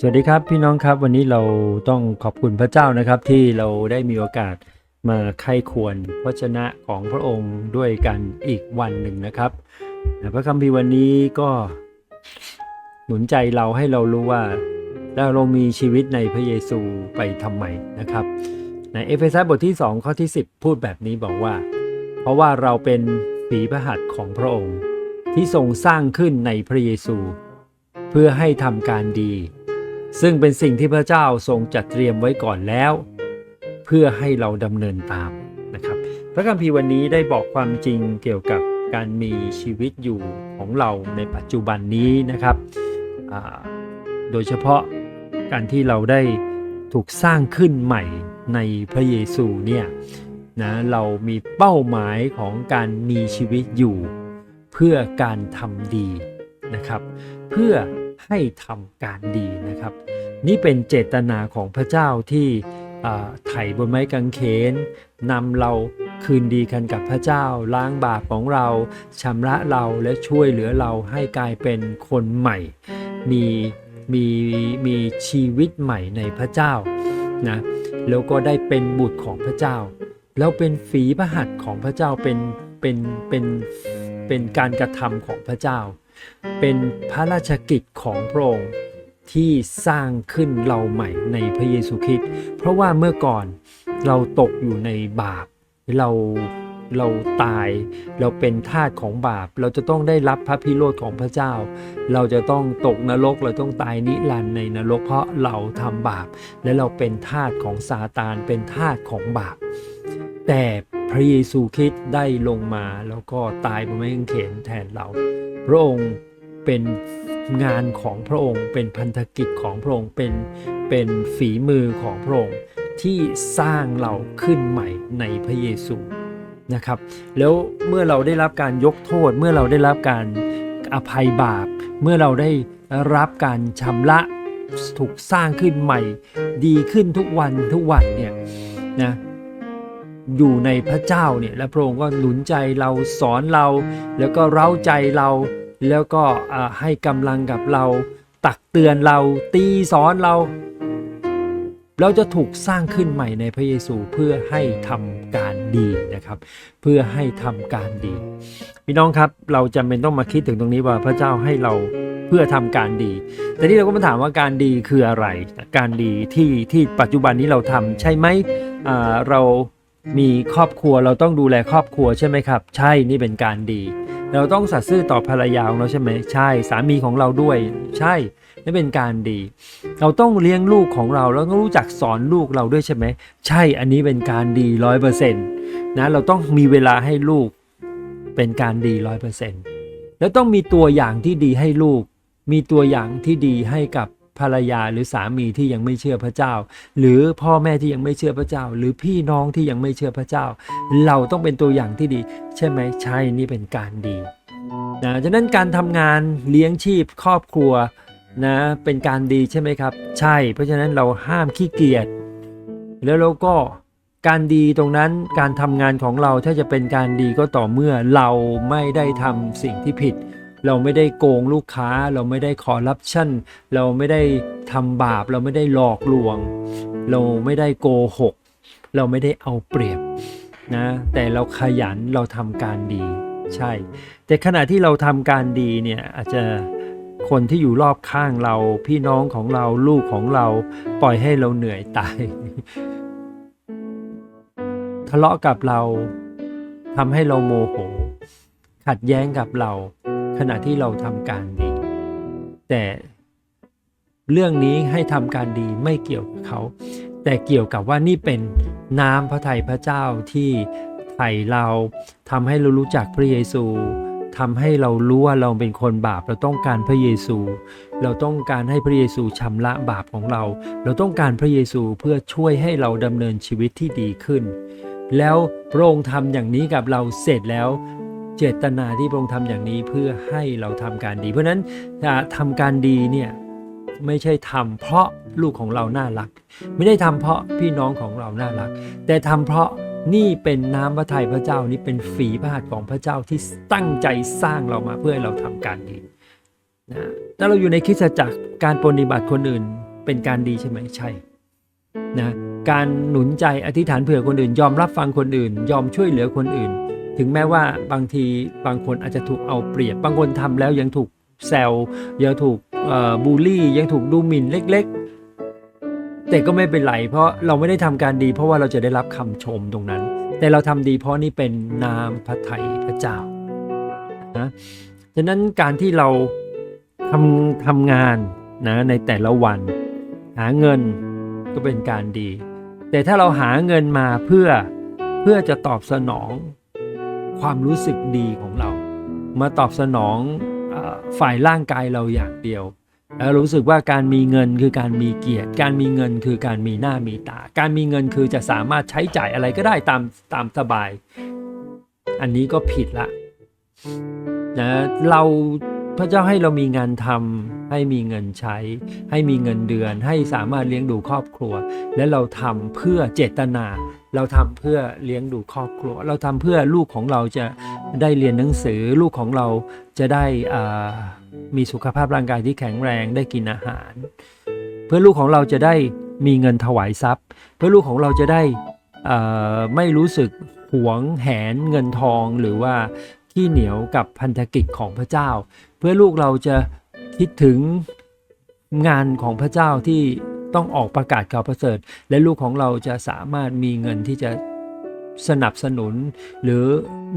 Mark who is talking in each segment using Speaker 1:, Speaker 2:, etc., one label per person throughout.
Speaker 1: สวัสดีครับพี่น้องครับวันนี้เราต้องขอบคุณพระเจ้านะครับที่เราได้มีโอกาสมาไข้ควรพระชนะของพระองค์ด้วยกันอีกวันหนึ่งนะครับพระคัมภีร์วันนี้ก็หนุนใจเราให้เรารู้ว่าเรามีชีวิตในพระเยซูไปทำไมนะครับ ในเอเฟซัสบทที่ 2 ข้อที่ 10 พูดแบบนี้บอกว่า เพราะว่าเราเป็นฝีพระหัตถ์ของพระองค์ ที่ทรงสร้างขึ้นในพระเยซู เพื่อให้ทำการดี ซึ่งเป็นสิ่งที่พระเจ้าทรงจัดเตรียมไว้ก่อนแล้ว เพื่อให้เราดำเนินตามนะครับ พระคัมภีร์วันนี้ได้บอกความจริงเกี่ยวกับการมีชีวิตอยู่ของเราในปัจจุบันนี้นะครับ โดยเฉพาะการที่เราได้ถูกสร้างขึ้นใหม่ในพระเยซูเนี่ยนะเรามีเป้าหมายของการมีชีวิตอยู่ เพื่อการทำดีนะครับ เพื่อ ให้ทำการดีนะครับ นี่เป็นเจตนาของพระเจ้าที่ไถ่บนไม้กางเขนนำเราคืนดีกันกับพระเจ้า ล้างบาปของเราชำระเราและช่วยเหลือเราให้กลายเป็นคนใหม่ มีมีมีชีวิตใหม่ในพระเจ้านะแล้วก็ได้เป็นบุตรของพระเจ้า แล้วเป็นฝีพระหัตถ์ของพระเจ้าเป็นเป็นเป็นเป็นการกระทำของพระเจ้า เป็นพระราชกิจของพระองค์ที่สร้างขึ้นเราใหม่ในพระเยซูคริสต์เพราะว่าเมื่อก่อนเราตกอยู่ในบาปเราเราตายเราเป็นทาสของบาป เราจะต้องได้รับพระพิโรธของพระเจ้า เราจะต้องตกนรกเราต้องตายนิรันดร์ในนรกเพราะเราทำบาป และเราเป็นทาสของซาตานเป็นทาสของบาป แต่พระเยซูคริสต์ได้ลงมาแล้วก็ตายบนไม้กางเขนแทนเรา พระองค์เป็นงานของพระองค์ เป็นพันธกิจของพระองค์เป็นเป็นฝีมือของพระองค์ที่สร้างเราขึ้นใหม่ในพระเยซูนะครับ แล้วเมื่อเราได้รับการยกโทษ เมื่อเราได้รับการอภัยบาป เมื่อเราได้รับการชำระถูกสร้างขึ้นใหม่ ดีขึ้นทุกวันทุกวันเนี่ยนะอยู่ในพระเจ้าเนี่ยและพระองค์ก็หนุนใจเราสอนเรา แล้วก็เร้าใจเรา แล้วก็ให้กำลังกับเรา ตักเตือนเราตีสอนเรา เราจะถูกสร้างขึ้นใหม่ในพระเยซูเพื่อให้ทำการดีนะครับ เพื่อให้ทำการดีพี่น้องครับเราจำเป็นต้องมาคิดถึงตรงนี้ว่าพระเจ้าให้เราเพื่อทำการดี แต่ที่เราก็มาถามว่าการดีคืออะไร การดีที่ที่ปัจจุบันนี้เราทำใช่ไหมเรามีครอบครัวเราต้องดูแลครอบครัวใช่ไหมครับ ใช่นี่เป็นการดี เราต้องสัตย์ซื่อต่อภรรยาของเราใช่ไหมใช่ สามีของเราด้วย ใช่นี่เป็นการดี เราต้องเลี้ยงลูกของเราแล้วก็รู้จักสอนลูกเราด้วยใช่ไหมใช่อันนี้เป็นการดีร้อยเปอร์เซ็นต์นะเราต้องมีเวลาให้ลูกเป็นการดีร้อยเปอร์เซ็นต์แล้วต้องมีตัวอย่างที่ดีให้ลูก มีตัวอย่างที่ดีให้กับ ภรรยาหรือสามีที่ยังไม่เชื่อพระเจ้า หรือพ่อแม่ที่ยังไม่เชื่อพระเจ้า หรือพี่น้องที่ยังไม่เชื่อพระเจ้า เราต้องเป็นตัวอย่างที่ดี ใช่ไหมใช่นี่เป็นการดีนะฉะนั้นการทำงานเลี้ยงชีพครอบครัวนะเป็นการดีใช่ไหมครับ ใช่ เพราะฉะนั้นเราห้ามขี้เกียจแล้วเราก็การดีตรงนั้นการทำงานของเราถ้าจะเป็นการดีก็ต่อเมื่อเราไม่ได้ทำสิ่งที่ผิด เราไม่ได้โกงลูกค้า เราไม่ได้คอร์รัปชันเราไม่ได้ทำบาป เราไม่ได้หลอกลวง เราไม่ได้โกหก เราไม่ได้เอาเปรียบนะแต่เราขยันเราทำการดีใช่ แต่ขณะที่เราทำการดีเนี่ยอาจจะคนที่อยู่รอบข้างเราพี่น้องของเราลูกของเราปล่อยให้เราเหนื่อยตายทะเลาะกับเราทำให้เราโมโห ขัดแย้งกับเรา ขณะที่เราทำการดี แต่เรื่องนี้ให้ทำการดีไม่เกี่ยวกับเขา แต่เกี่ยวกับว่านี่เป็นน้ำพระทัยพระเจ้าที่ไถ่เราทำให้เรารู้จักพระเยซูทำให้เรารู้ว่าเราเป็นคนบาปเราต้องการพระเยซู เราต้องการให้พระเยซูชำระบาปของเรา เราต้องการพระเยซูเพื่อช่วยให้เราดำเนินชีวิตที่ดีขึ้น แล้วพระองค์ทำอย่างนี้กับเราเสร็จแล้ว เจตนาที่พระองค์ทำอย่างนี้เพื่อให้เราทำการดี เพราะนั้นจะทำการดีเนี่ยไม่ใช่ทำเพราะลูกของเราน่ารัก ไม่ได้ทำเพราะพี่น้องของเราน่ารัก แต่ทำเพราะนี่เป็นน้ำพระทัยพระเจ้านี่เป็นฝีพระหัตถ์ของพระเจ้าที่ตั้งใจสร้างเรามาเพื่อให้เราทำการดีนะถ้าเราอยู่ในคริสตจักรการปฏิบัติคนอื่นเป็นการดีใช่ไหมใช่นะการหนุนใจอธิษฐานเผื่อคนอื่น ยอมรับฟังคนอื่น ยอมช่วยเหลือคนอื่น ถึงแม้ว่าบางทีบางคนอาจจะถูกเอาเปรียบ บางคนทำแล้วยังถูกแซวยังถูกบูลลี่ ยังถูกดูหมิ่นเล็ก ๆ แต่ก็ไม่เป็นไรเพราะเราไม่ได้ทำการดี เพราะว่าเราจะได้รับคำชมตรงนั้น แต่เราทำดีเพราะนี่เป็นนามพระไทยพระเจ้านะฉะนั้นการที่เราทำทำงานนะในแต่ละวัน หาเงินก็เป็นการดี แต่ถ้าเราหาเงินมาเพื่อเพื่อจะตอบสนอง ความรู้สึกดีของเรา มาตอบสนองอฝ่ายร่างกายเราอย่างเดียว แล้วรู้สึกว่าการมีเงินคือการมีเกียรติ การมีเงินคือการมีหน้ามีตา การมีเงินคือจะสามารถใช้จ่ายอะไรก็ได้ตามตามสบาย อันนี้ก็ผิดละนะเราพระเจ้าให้เรามีงานทำให้มีเงินใช้ ให้มีเงินเดือน ให้สามารถเลี้ยงดูครอบครัว และเราทำเพื่อเจตนา เราทำเพื่อเลี้ยงดูครอบครัว เราทำเพื่อลูกของเราจะได้เรียนหนังสือ ลูกของเราจะได้มีสุขภาพร่างกายที่แข็งแรงได้กินอาหาร เพื่อลูกของเราจะได้มีเงินถวายทรัพย์ เพื่อลูกของเราจะได้ไม่รู้สึกหวงแหนเงินทองหรือว่าขี้เหนียวกับพันธกิจของพระเจ้า เพื่อลูกเราจะคิดถึงงานของพระเจ้าที่ ต้องออกประกาศข่าวประเสริฐ และลูกของเราจะสามารถมีเงินที่จะสนับสนุน หรือ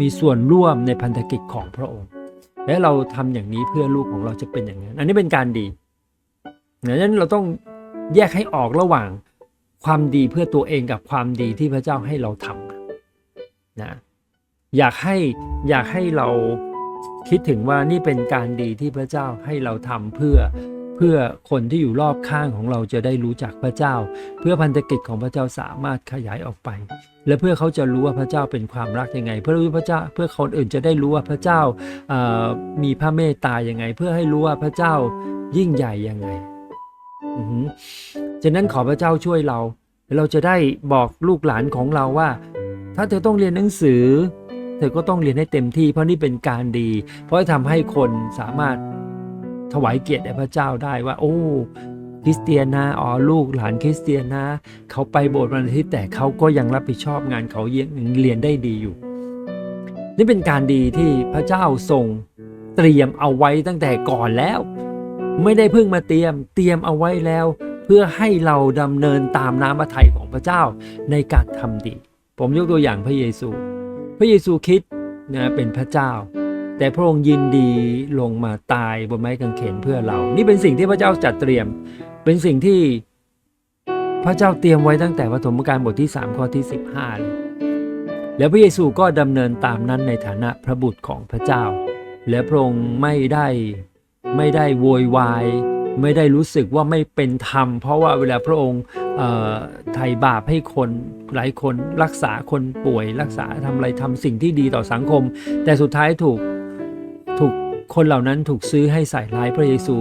Speaker 1: มีส่วนร่วมในพันธกิจของพระองค์ และเราทำอย่างนี้เพื่อลูกของเราจะเป็นอย่างนั้น อันนี้เป็นการดีดังนั้นเราต้องแยกให้ออกระหว่างความดีเพื่อตัวเองกับความดีที่พระเจ้าให้เราทำนะอยากให้อยากให้เราคิดถึงว่านี่เป็นการดีที่พระเจ้าให้เราทำเพื่อ เพื่อคนที่อยู่รอบข้างของเราจะได้รู้จักพระเจ้า เพื่อพันธกิจของพระเจ้าสามารถขยายออกไป และเพื่อเขาจะรู้ว่าพระเจ้าเป็นความรักยังไง เพื่อรู้พระเจ้าเพื่อคนอื่นจะได้รู้ว่าพระเจ้ามีพระเมตตายังไง เพื่อให้รู้ว่าพระเจ้ายิ่งใหญ่ยังไงอือหือฉะนั้นขอพระเจ้าช่วยเรา เราจะได้บอกลูกหลานของเราว่า ถ้าเธอต้องเรียนหนังสือ เธอก็ต้องเรียนให้เต็มที่เพราะนี่เป็นการดี เพราะจะทำให้คนสามารถ ถวายเกียรติแด่พระเจ้าได้ว่า โอ้คริสเตียนนะอ๋อลูกหลานคริสเตียนนะ เขาไปโบสถ์วันอาทิตย์แต่เขาก็ยังรับผิดชอบงานเขายังเรียนได้ดีอยู่ นี่เป็นการดีที่พระเจ้าทรงเตรียมเอาไว้ตั้งแต่ก่อนแล้ว ไม่ได้เพิ่งมาเตรียมเตรียมเอาไว้แล้ว เพื่อให้เราดำเนินตามน้ำพระทัยของพระเจ้าในการทำดี ผมยกตัวอย่างพระเยซู พระเยซูคิดนะเป็นพระเจ้า แต่พระองค์ยินดีลงมาตายบนไม้กางเขนเพื่อเรา นี่เป็นสิ่งที่พระเจ้าจัดเตรียม เป็นสิ่งที่พระเจ้าเตรียมไว้ตั้งแต่ปฐมกาลบทที่ 3 ข้อที่ 15เลยแล้วพระเยซูก็ดำเนินตามนั้นในฐานะพระบุตรของพระเจ้า และพระองค์ไม่ได้ไม่ได้โวยวาย ไม่ได้รู้สึกว่าไม่เป็นธรรม เพราะว่าเวลาพระองค์เอ่อไถ่บาปให้คนหลายคนรักษาคนป่วย รักษาทำอะไรทำสิ่งที่ดีต่อสังคม แต่สุดท้ายถูก คนเหล่านั้นถูกซื้อให้ใส่ร้ายพระเยซู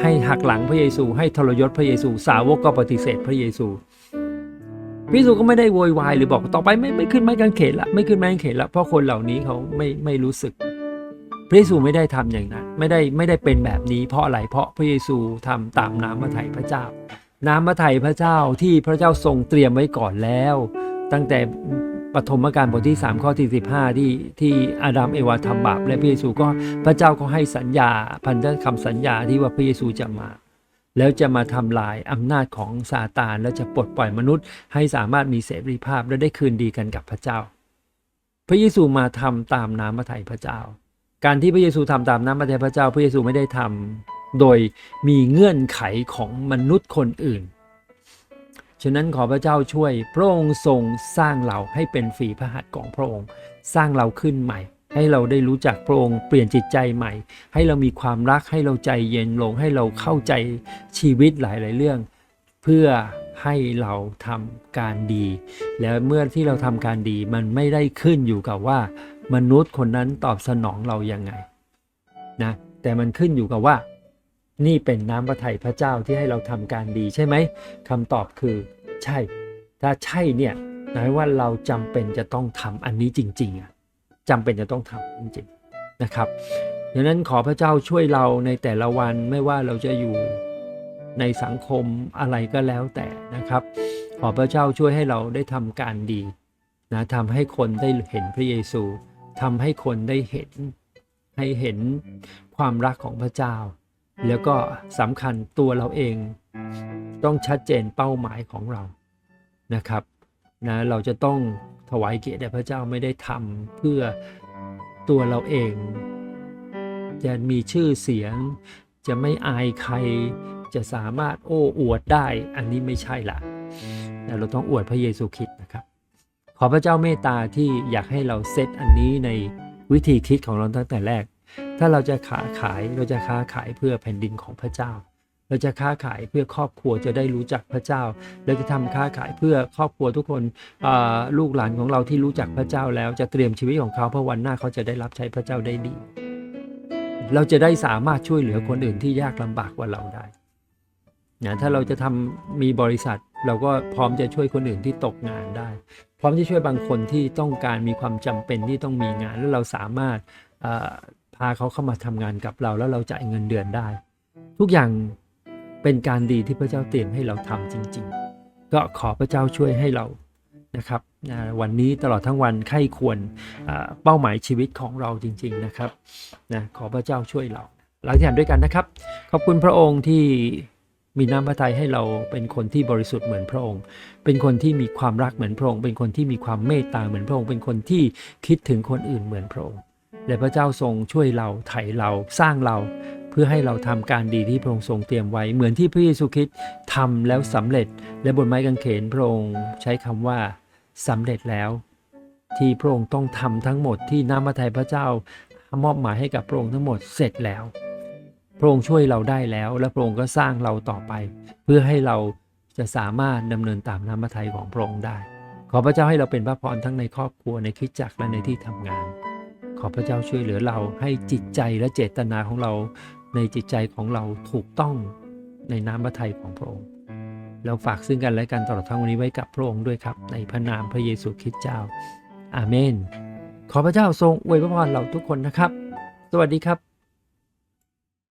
Speaker 1: ให้หักหลังพระเยซู ให้ทรยศพระเยซู สาวกก็ปฏิเสธพระเยซูพระเยซูก็ไม่ได้โวยวายหรือบอกต่อไปไม่ไม่ขึ้นไม้กางเขนละไม่ขึ้นไม้กางเขนละเพราะคนเหล่านี้เขาไม่ไม่รู้สึก พระเยซูไม่ได้ทำอย่างนั้น ไม่ได้ไม่ได้เป็นแบบนี้ เพราะอะไรเพราะพระเยซูทำตามน้ำพระทัยพระเจ้า น้ำพระทัยพระเจ้าที่พระเจ้าทรงเตรียมไว้ก่อนแล้ว ตั้งแต่ ปฐมกาลบทที่ 3 ข้อที่15ที่ที่อาดัมเอวาทำบาปและพระเยซูก็พระเจ้าก็ให้สัญญาพันธคำสัญญาที่ว่าพระเยซูจะมาแล้วจะมาทำลายอำนาจของซาตานและจะปลดปล่อยมนุษย์ ให้สามารถมีเสรีภาพและได้คืนดีกันกับพระเจ้า พระเยซูมาทำตามน้ำพระทัยพระเจ้า การที่พระเยซูทำตามน้ำพระทัยพระเจ้า พระเยซูไม่ได้ทำโดยมีเงื่อนไขของมนุษย์คนอื่น ฉะนั้นขอพระเจ้าช่วย พระองค์ทรงสร้างเราให้เป็นฝีพระหัตถ์ของพระองค์ สร้างเราขึ้นใหม่ ให้เราได้รู้จักพระองค์เปลี่ยนจิตใจใหม่ ให้เรามีความรักให้เราใจเย็นลง ให้เราเข้าใจชีวิตหลายๆเรื่อง เพื่อให้เราทำการดี แล้วเมื่อที่เราทำการดีมันไม่ได้ขึ้นอยู่กับว่า มนุษย์คนนั้นตอบสนองเรายังไงนะแต่มันขึ้นอยู่กับว่า นี่เป็นน้ำพระทัยพระเจ้าที่ให้เราทำการดีใช่ไหมคำตอบคือใช่ ถ้าใช่เนี่ยหมายว่าเราจำเป็นจะต้องทำอันนี้จริงๆอะจำเป็นจะต้องทำจริงๆนะครับดังนั้นขอพระเจ้าช่วยเราในแต่ละวันไม่ว่าเราจะอยู่ในสังคมอะไรก็แล้วแต่นะครับ ขอพระเจ้าช่วยให้เราได้ทำการดีนะทำให้คนได้เห็นพระเยซูทำให้คนได้เห็นให้เห็นความรักของพระเจ้า แล้วก็สำคัญตัวเราเองต้องชัดเจนเป้าหมายของเรานะครับนะเราจะต้องถวายเกียรติแด่พระเจ้าไม่ได้ทำเพื่อตัวเราเอง จะมีชื่อเสียง จะไม่อายใคร จะสามารถโอ้อวดได้ อันนี้ไม่ใช่ละแต่เราต้องอวดพระเยซูคริสต์นะครับ ขอพระเจ้าเมตตาที่อยากให้เราเซตอันนี้ในวิธีคิดของเราตั้งแต่แรก ถ้าเราจะขาขายเราจะค้าขายเพื่อแผ่นดินของพระเจ้า เราจะค้าขายเพื่อครอบครัวจะได้รู้จักพระเจ้า เราจะทำค้าขายเพื่อครอบครัวทุกคนลูกหลานของเราที่รู้จักพระเจ้าแล้วจะเตรียมชีวิตของเขาเพื่อวันหน้าเขาจะได้รับใช้พระเจ้าได้ดี เราจะได้สามารถช่วยเหลือคนอื่นที่ยากลำบากกว่าเราได้นะถ้าเราจะทำมีบริษัทเราก็พร้อมจะช่วยคนอื่นที่ตกงานได้ พร้อมที่ช่วยบางคนที่ต้องการมีความจำเป็นที่ต้องมีงาน แล้วเราสามารถาเขาเข้ามาทำงานกับเราแล้วเราจ่ายเงินเดือนได้ ทุกอย่างเป็นการดีที่พระเจ้าเตรียมให้เราทำจริง ๆ ก็ขอพระเจ้าช่วยให้เรานะครับวันนี้ตลอดทั้งวันไข้ควรเป้าหมายชีวิตของเราจริง ๆนะครับนะขอพระเจ้าช่วยเราเราที่านด้วยกันนะครับ ขอบคุณพระองค์ที่มีน้ำพระทัยให้เราเป็นคนที่บริสุทธิ์เหมือนพระองค์ เป็นคนที่มีความรักเหมือนพระองค์ เป็นคนที่มีความเมตตาเหมือนพระองค์ เป็นคนที่คิดถึงคนอื่นเหมือนพระองค์ และพระเจ้าทรงช่วยเราไถ่เราสร้างเรา เพื่อให้เราทำการดีที่พระองค์ทรงเตรียมไว้ เหมือนที่พระเยซูคริสต์ทำแล้วสำเร็จ และบนไม้กางเขนพระองค์ใช้คำว่าสำเร็จแล้ว ที่พระองค์ต้องทำทั้งหมดที่น้ำพระทัยพระเจ้ามอบหมายให้กับพระองค์ทั้งหมดเสร็จแล้ว พระองค์ช่วยเราได้แล้ว และพระองค์ก็สร้างเราต่อไป เพื่อให้เราจะสามารถดำเนินตามน้ำพระทัยของพระองค์ได้ ขอพระเจ้าให้เราเป็นพระพรทั้งในครอบครัวในคริสตจักรและในที่ทำงาน ขอพระเจ้าช่วยเหลือเราให้จิตใจและเจตนาของเราในจิตใจของเราถูกต้องในน้ำพระทัยของพระองค์ เราฝากซึ่งกันและกันตลอดทั้งวันนี้ไว้กับพระองค์ด้วยครับ ในพระนามพระเยซูคริสต์เจ้า อาเมน ขอพระเจ้าทรงอวยพระพรเราทุกคนนะครับ สวัสดีครับ